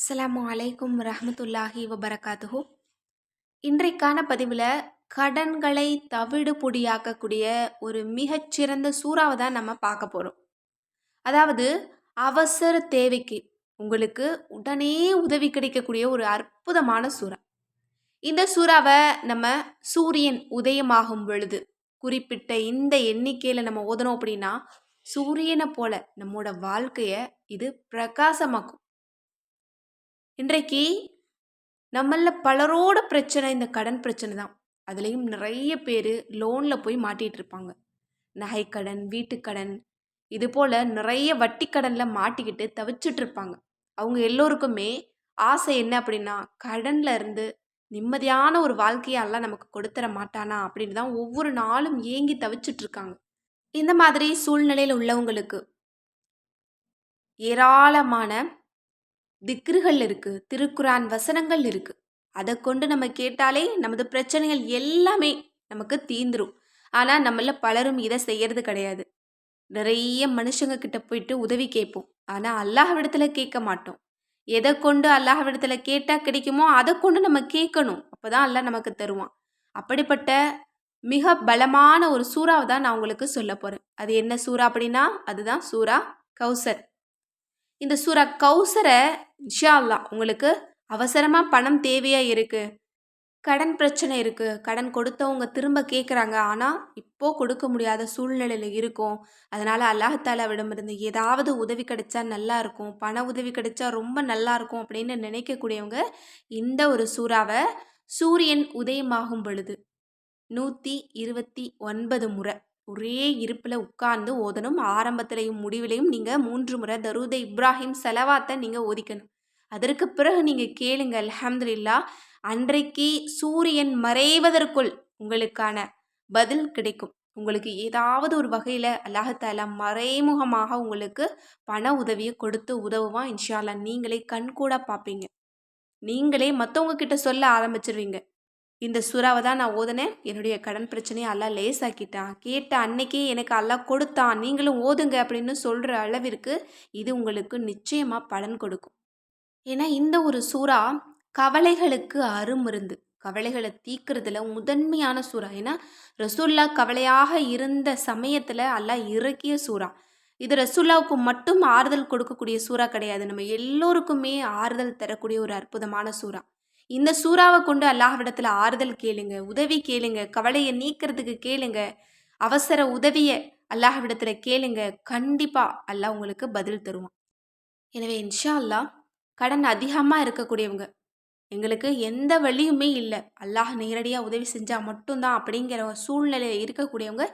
அஸ்லாம் அலைக்கும் ரஹமத்துல்லாஹி வபரகாத்துஹு. இன்றைக்கான பதிவில் கடன்களை தவிடு பொடியாக்கக்கூடிய ஒரு மிகச்சிறந்த சூறாவை தான் நம்ம பார்க்க போகிறோம் அதாவது அவசர தேவைக்கு உங்களுக்கு உடனே உதவி கிடைக்கக்கூடிய ஒரு அற்புதமான சூறா. இந்த சூறாவை நம்ம சூரியன் உதயமாகும் பொழுது குறிப்பிட்ட இந்த எண்ணிக்கையில் நம்ம ஓதணும் அப்படின்னா சூரியனை போல நம்மோட வாழ்க்கையை இது பிரகாசமாக்கும். இன்றைக்கு நம்மள பலரோட பிரச்சனை இந்த கடன் பிரச்சனை தான். அதுலேயும் நிறைய பேர் லோனில் போய் மாட்டிகிட்டு இருப்பாங்க. நகைக்கடன் வீட்டுக்கடன் இது போல் நிறைய வட்டி கடனில் மாட்டிக்கிட்டு தவிச்சிட்டு இருப்பாங்க. அவங்க எல்லோருக்குமே ஆசை என்ன அப்படின்னா கடனில் இருந்து நிம்மதியான ஒரு வாழ்க்கையெல்லாம் நமக்கு கொடுத்துட மாட்டானா அப்படின்னு தான் ஒவ்வொரு நாளும் ஏங்கி தவிச்சிட்டு இருக்காங்க. இந்த மாதிரி சூழ்நிலையில் உள்ளவங்களுக்கு ஏராளமான திக்ருகள் இருக்குது திருக்குரான் வசனங்கள் இருக்குது அதை கொண்டு நம்ம கேட்டாலே நமது பிரச்சனைகள் எல்லாமே நமக்கு தீந்துரும். ஆனால் நம்மள பலரும் இதை செய்யறது கிடையாது. நிறைய மனுஷங்க கிட்ட போயிட்டு உதவி கேட்போம். ஆனால் அல்லாஹ்விடத்துல கேட்க மாட்டோம். எதை கொண்டு அல்லாஹ்விடத்துல கேட்டால் கிடைக்குமோ அதை கொண்டு நம்ம கேட்கணும். அப்போதான் அல்லாஹ் நமக்கு தருவான். அப்படிப்பட்ட மிக பலமான ஒரு சூறாவை தான் நான் உங்களுக்கு சொல்ல போகிறேன் அது என்ன சூறா அப்படின்னா அதுதான் சூறா கௌசர். இந்த சூறா கௌசரை இன்ஷா அல்லாஹ் உங்களுக்கு அவசரமாக பணம் தேவையாக இருக்குது கடன் பிரச்சனை இருக்குது கடன் கொடுத்தவங்க திரும்ப கேட்குறாங்க ஆனால் இப்போது கொடுக்க முடியாத சூழ்நிலையில் இருக்கும். அதனால் அல்லாஹாலாவிடமிருந்து ஏதாவது உதவி கிடைச்சா நல்லா இருக்கும். பண உதவி கிடைச்சா ரொம்ப நல்லா இருக்கும் அப்படின்னு நினைக்கக்கூடியவங்க இந்த ஒரு சூறாவை சூரியன் உதயமாகும் பொழுது நூற்றி இருபத்தி ஒன்பது முறை. ஒரே இருப்பில் உட்கார்ந்து ஓதணும். ஆரம்பத்திலையும் முடிவிலையும் நீங்கள் மூன்று முறை தருத இப்ராஹிம் செலவாத்தை நீங்கள் ஓதிக்கணும். அதற்கு பிறகு நீங்கள் கேளுங்க அலமதுல்லா அன்றைக்கு சூரியன் மறைவதற்குள் உங்களுக்கான பதில் கிடைக்கும். உங்களுக்கு ஏதாவது ஒரு வகையில் அல்லாஹாலா மறைமுகமாக உங்களுக்கு பண உதவியை கொடுத்து உதவுவான். இன்ஷால்லா நீங்களே கண்கூட பார்ப்பீங்க நீங்களே மற்றவங்க கிட்ட சொல்ல ஆரம்பிச்சிருவீங்க. இந்த சுறாவை தான் நான் ஓதுனேன். என்னுடைய கடன் பிரச்சனையை எல்லாம் லேசாக்கிட்டான். கேட்ட அன்னைக்கே எனக்கு எல்லாம் கொடுத்தான். நீங்களும் ஓதுங்க அப்படின்னு சொல்கிற அளவிற்கு இது உங்களுக்கு நிச்சயமாக பலன் கொடுக்கும். ஏன்னா இந்த ஒரு சூறா கவலைகளுக்கு அருமருந்து கவலைகளை தீக்கிறதுல முதன்மையான சூறா. ஏன்னா ரசூல்லா கவலையாக இருந்த சமயத்தில் அல்லா இறக்கிய சூறா. இது ரசூல்லாவுக்கு மட்டும் ஆறுதல் கொடுக்கக்கூடிய சூறா கிடையாது. நம்ம எல்லோருக்குமே ஆறுதல் தரக்கூடிய ஒரு அற்புதமான சூறா. இந்த சூறாவை கொண்டு அல்லாஹ்விடத்தில் ஆறுதல் கேளுங்க உதவி கேளுங்க கவலையை நீக்கிறதுக்கு கேளுங்க அவசர உதவியை அல்லாஹ்விடத்தில் கேளுங்க கண்டிப்பாக அல்லாஹ் உங்களுக்கு பதில் தருவான். எனவே இன்ஷா அல்லாஹ் கடன் அதிகமாக இருக்கக்கூடியவங்க எங்களுக்கு எந்த வழியுமே இல்லை. அல்லாஹ் நேரடியாக உதவி செஞ்சால் மட்டும்தான் அப்படிங்கிற ஒரு சூழ்நிலையில் இருக்கக்கூடியவங்க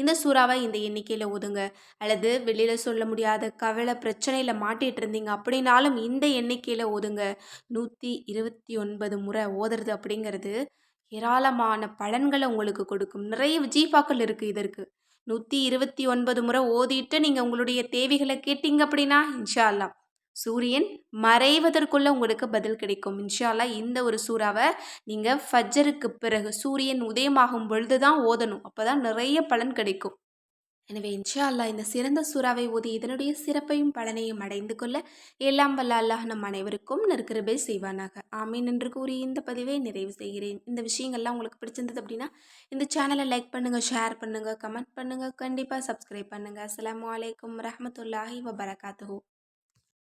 இந்த சூறாவை இந்த எண்ணிக்கையில் ஒதுங்க. அல்லது வெளியில் சொல்ல முடியாத கவலை பிரச்சனையில் மாட்டிகிட்டு இருந்தீங்க அப்படின்னாலும் இந்த எண்ணிக்கையில் ஒதுங்க. நூற்றி இருபத்தி ஒன்பது முறை ஓதுறது அப்படிங்கிறது ஏராளமான பலன்களை உங்களுக்கு கொடுக்கும். நிறைய ஜீஃபாக்கள் இருக்குது இதற்கு. நூற்றி இருபத்தி ஒன்பது முறை ஓதிட்டு நீங்கள் உங்களுடைய தேவைகளை கேட்டீங்க அப்படின்னா இன்ஷா அல்லா சூரியன் மறைவதற்குள்ள உங்களுக்கு பதில் கிடைக்கும். இன்ஷால்லா இந்த ஒரு சூறாவை நீங்கள் ஃபஜ்ஜருக்கு பிறகு சூரியன் உதயமாகும் பொழுது தான் ஓதணும். அப்போ தான் நிறைய பலன் கிடைக்கும். எனவே இன்ஷா அல்லாஹ் இந்த சிறந்த சூறாவை ஓதி இதனுடைய சிறப்பையும் பலனையும் அடைந்து கொள்ள எல்லாம் வல்ல அல்லாஹ் நம் அனைவருக்கும் நற்கிருபை செய்வானாக. ஆமீன் என்று கூறி இந்த பதிவை நிறைவு செய்கிறேன். இந்த விஷயங்கள்லாம் உங்களுக்கு பிடிச்சிருந்தது அப்படின்னா இந்த சேனலை லைக் பண்ணுங்கள் ஷேர் பண்ணுங்கள் கமெண்ட் பண்ணுங்கள் கண்டிப்பாக சப்ஸ்கிரைப் பண்ணுங்கள் அஸ்லாம் வலைக்கம் ரஹமத்துல்லாஹி வபரகாத்து